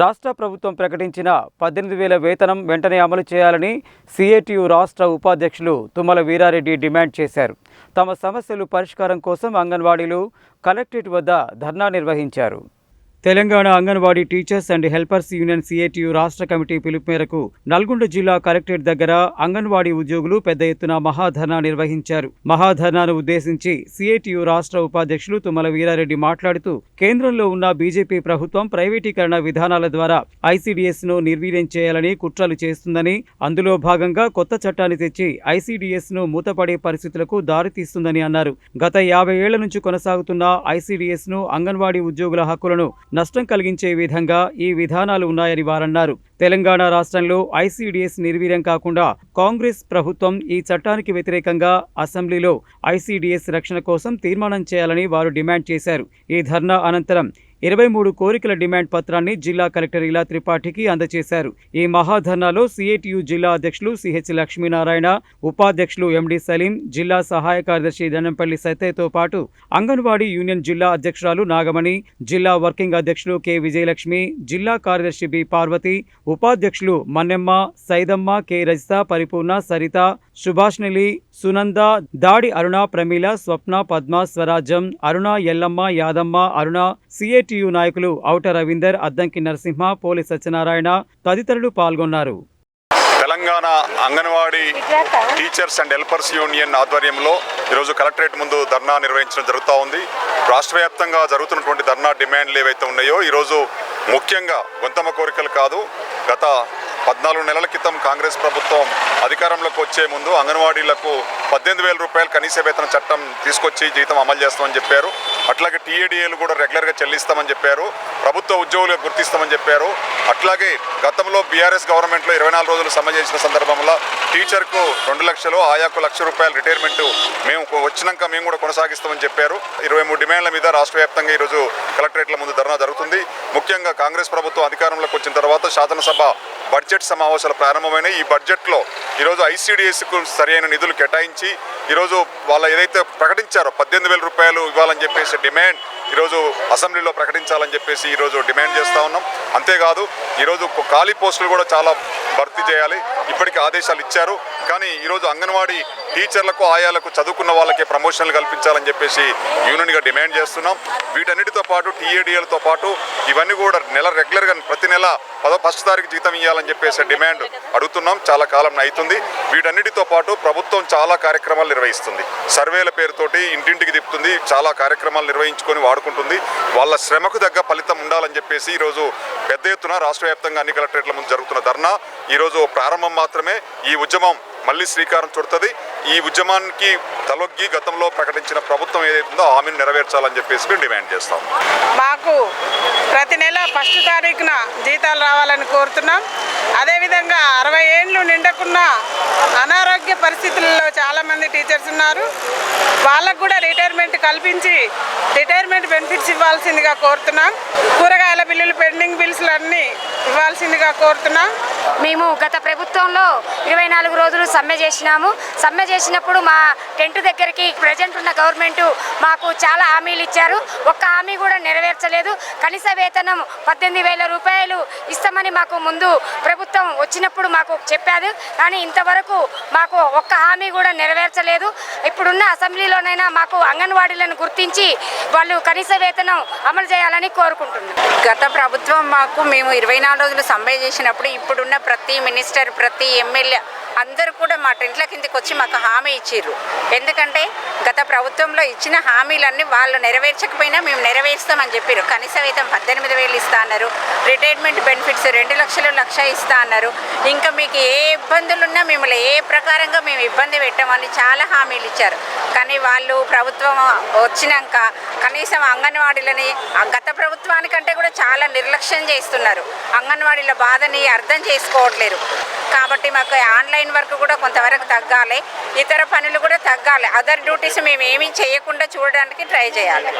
రాష్ట్ర ప్రభుత్వం ప్రకటించిన పద్దెనిమిది వేల వేతనం వెంటనే అమలు చేయాలని సిఐటియు రాష్ట్ర ఉపాధ్యక్షులు తుమ్మల వీరారెడ్డి డిమాండ్ చేశారు. తమ సమస్యలు పరిష్కారం కోసం అంగన్వాడీలు కలెక్టరేట్ వద్ద ధర్నా నిర్వహించారు. Telangana anganwadi teachers and helpers union CITU రాష్ట్ర కమిటీ పిలుపు మేరకు నల్గొండ జిల్లా కలెక్టరేట్ దగ్గర అంగన్వాడీ ఉద్యోగులు పెద్ద ఎత్తున మహాధర్నా నిర్వహించారు. మహాధర్నాను ఉద్దేశించి సిఐటియు రాష్ట్ర ఉపాధ్యక్షులు తుమ్మల వీరారెడ్డి మాట్లాడుతూ కేంద్రంలో ఉన్న బీజేపీ ప్రభుత్వం ప్రైవేటీకరణ విధానాల ద్వారా ఐసీడీఎస్ను నిర్వీర్యం చేయాలని కుట్రలు చేస్తుందని అందులో భాగంగా కొత్త చట్టాన్ని తెచ్చి ఐసీడీఎస్ను మూతపడే పరిస్థితులకు దారితీస్తుందని అన్నారు. గత యాభై ఏళ్ళ నుంచి కొనసాగుతున్న ఐసీడీఎస్ను అంగన్వాడీ ఉద్యోగుల హక్కులను నష్టం కలిగించే విధంగా ఈ విధానాలు ఉన్నాయని వారన్నారు. తెలంగాణ రాష్ట్రంలో ఐసీడీఎస్ నిర్వీర్యం కాకుండా కాంగ్రెస్ ప్రభుత్వం ఈ చట్టానికి వ్యతిరేకంగా అసెంబ్లీలో ఐసీడీఎస్ రక్షణ కోసం తీర్మానం చేయాలని వారు డిమాండ్ చేశారు. ఈ ధర్నా అనంతరం ఇరవై మూడు కోరికల డిమాండ్ పత్రాన్ని జిల్లా కలెక్టర్ ఇలా త్రిపాఠికి అందజేశారు. ఈ మహాధర్నాలో సిఐటియు జిల్లా అధ్యక్షులు సిహెచ్ లక్ష్మీనారాయణ ఉపాధ్యక్షులు ఎండి సలీం జిల్లా సహాయ కార్యదర్శి దండంపల్లి సత్యతో పాటు అంగన్వాడీ యూనియన్ జిల్లా అధ్యక్షురాలు నాగమణి జిల్లా వర్కింగ్ అధ్యక్షులు కె విజయలక్ష్మి జిల్లా కార్యదర్శి బి పార్వతి ఉపాధ్యక్షులు మన్నెమ్మ సైదమ్మ కె రజిత పరిపూర్ణ సరిత సుభాష్నిలి సునంద దాడి అరుణ ప్రమీల స్వప్న పద్మ స్వరాజ్యం అరుణ ఎల్లమ్మ యాదమ్మ అరుణ సిఐటియు నాయకులు ఔట రవీందర్ అద్దంకి నరసింహ పోలి సత్యనారాయణ తదితరులు పాల్గొన్నారు. Telangana anganwadi teachers and helpers union ఆధ్వర్యంలో ఈరోజు కలెక్టరేట్ ముందు ధర్నా నిర్వహించడం జరుగుతూ ఉంది. రాష్ట్ర వ్యాప్తంగా జరుగుతున్నటువంటి ధర్నా డిమాండ్లు ఏవైతే ఉన్నాయో ఈరోజు ముఖ్యంగా గొంతమ కోరికలు కాదు గత పద్నాలుగు నెలల క్రితం కాంగ్రెస్ ప్రభుత్వం అధికారంలోకి వచ్చే ముందు అంగన్వాడీలకు పద్దెనిమిది వేల రూపాయలు కనీస వేతన చట్టం తీసుకొచ్చి జీతం అమలు చేస్తామని చెప్పారు. అట్లాగే టీఏడీఏలు కూడా రెగ్యులర్గా చెల్లిస్తామని చెప్పారు. ప్రభుత్వ ఉద్యోగులుగా గుర్తిస్తామని చెప్పారు. అట్లాగే గతంలో బీఆర్ఎస్ గవర్నమెంట్లో ఇరవై నాలుగు రోజులు సమ్మె చేసిన సందర్భంలో టీచర్కు రెండు లక్షలు ఆయాకు లక్ష రూపాయలు రిటైర్మెంట్ మేము వచ్చినాక మేము కూడా కొనసాగిస్తామని చెప్పారు. ఇరవై మూడు డిమాండ్ల మీద రాష్ట్ర వ్యాప్తంగా ఈరోజు కలెక్టరేట్ల ముందు ధర్నా జరుగుతుంది. ముఖ్యంగా కాంగ్రెస్ ప్రభుత్వం అధికారంలోకి వచ్చిన తర్వాత శాసనసభ బడ్జెట్ బడ్జెట్ సమావేశాలు ప్రారంభమైనాయి. ఈ బడ్జెట్లో ఈరోజు ఐసీడీఎస్కు సరైన నిధులు కేటాయించి ఈరోజు వాళ్ళు ఏదైతే ప్రకటించారో పద్దెనిమిది వేల రూపాయలు ఇవ్వాలని చెప్పేసి డిమాండ్ ఈరోజు అసెంబ్లీలో ప్రకటించాలని చెప్పేసి ఈరోజు డిమాండ్ చేస్తూ ఉన్నాం. అంతేకాదు ఈరోజు ఖాళీ పోస్టులు కూడా చాలా భర్తీ చేయాలి. ఇప్పటికీ ఆదేశాలు ఇచ్చారు. కానీ ఈరోజు అంగన్వాడీ టీచర్లకు ఆయాలకు చదువుకున్న వాళ్ళకే ప్రమోషన్లు కల్పించాలని చెప్పేసి యూనియన్గా డిమాండ్ చేస్తున్నాం. వీటన్నిటితో పాటు టీఏడిఎలతో పాటు ఇవన్నీ కూడా నెల రెగ్యులర్గా ప్రతి నెల పదో ఫస్ట్ తారీఖు జీతం ఇవ్వాలని చెప్పేసి డిమాండ్ అడుగుతున్నాం. చాలా కాలం అవుతుంది. వీటన్నిటితో పాటు ప్రభుత్వం చాలా కార్యక్రమాలు నిర్వహిస్తుంది. సర్వేల పేరుతోటి ఇంటింటికి తిప్పుతుంది. చాలా కార్యక్రమాలు నిర్వహించుకొని వాడుకుంటుంది. వాళ్ళ శ్రమకు తగ్గ ఫలితం ఉండాలని చెప్పేసి ఈరోజు పెద్ద ఎత్తున రాష్ట్ర వ్యాప్తంగా అన్ని కలెక్టరేట్ల ముందు జరుగుతున్న ధర్నా. ఈరోజు ప్రారంభం మాత్రమే ఈ ఉద్యమం మళ్ళీ శ్రీకారం చుడుతుంది. ఈ ఉద్యమానికి తలొగ్గి గతంలో ప్రకటించిన ప్రభుత్వం ఏదైతుందో హామీని నెరవేర్చాలని చెప్పేసి మేము డిమాండ్ చేస్తాం. మాకు ప్రతి నెల ఫస్ట్ తారీఖున జీతాలు రావాలని కోరుతున్నాం. అదేవిధంగా అరవై ఏండ్లు నిండకున్న అనారోగ్య పరిస్థితుల్లో చాలామంది టీచర్స్ ఉన్నారు. వాళ్ళకు కూడా రిటైర్మెంట్ కల్పించి రిటైర్మెంట్ బెనిఫిట్స్ ఇవ్వాల్సిందిగా కోరుతున్నాం. కూరగాయల బిల్లులు పెండింగ్ బిల్స్లు అన్నీ ఇవ్వాల్సిందిగా కోరుతున్నాం. మేము గత ప్రభుత్వంలో ఇరవై నాలుగు రోజులు సమ్మె చేసినాము. సమ్మె చేసినప్పుడు మా టెంట్ దగ్గరికి ప్రజెంట్ ఉన్న గవర్నమెంట్ మాకు చాలా హామీలు ఇచ్చారు. ఒక్క హామీ కూడా నెరవేర్చలేదు. కనీస వేతనం పద్దెనిమిది వేల రూపాయలు ఇస్తామని మాకు ముందు ప్రభుత్వం వచ్చినప్పుడు మాకు చెప్పారు. కానీ ఇంతవరకు మాకు ఒక్క హామీ కూడా నెరవేర్చలేదు. ఇప్పుడున్న అసెంబ్లీలోనైనా మాకు అంగన్వాడీలను గుర్తించి వాళ్ళు కనీస వేతనం అమలు చేయాలని కోరుకుంటున్నాం. గత ప్రభుత్వం మాకు మేము ఇరవై నాలుగు రోజులు సమ్మె చేసినప్పుడు ఇప్పుడున్న ప్రతి మినిస్టర్ ప్రతి ఎమ్మెల్యే అందరూ కూడా మా టెంట్ల కిందకి వచ్చి మాకు హామీ ఇచ్చిర్రు. ఎందుకంటే గత ప్రభుత్వంలో ఇచ్చిన హామీలన్నీ వాళ్ళు నెరవేర్చకపోయినా మేము నెరవేరుస్తామని చెప్పారు కనీస వేతం పద్దెనిమిది వేలు ఇస్తా అన్నారు. రిటైర్మెంట్ బెనిఫిట్స్ రెండు లక్షలు లక్ష ఇస్తా అన్నారు. ఇంకా మీకు ఏ ఇబ్బందులు ఉన్నా మిమ్మల్ని ఏ ప్రకారంగా మేము ఇబ్బంది పెట్టామని చాలా హామీలు ఇచ్చారు. కానీ వాళ్ళు ప్రభుత్వం వచ్చినాక కనీసం అంగన్వాడీలని గత ప్రభుత్వానికంటే కూడా చాలా నిర్లక్ష్యం చేస్తున్నారు. అంగన్వాడీల బాధని అర్థం చేసుకోవట్లేరు కాబట్టి మాకు ఆన్లైన్ వర్క్ కూడా కొంతవరకు తగ్గాలి. ఇతర పనులు కూడా తగ్గాలి. అదర్ డ్యూటీస్ మేము ఏమీ చేయకుండా చూడడానికి ట్రై చేయాలి.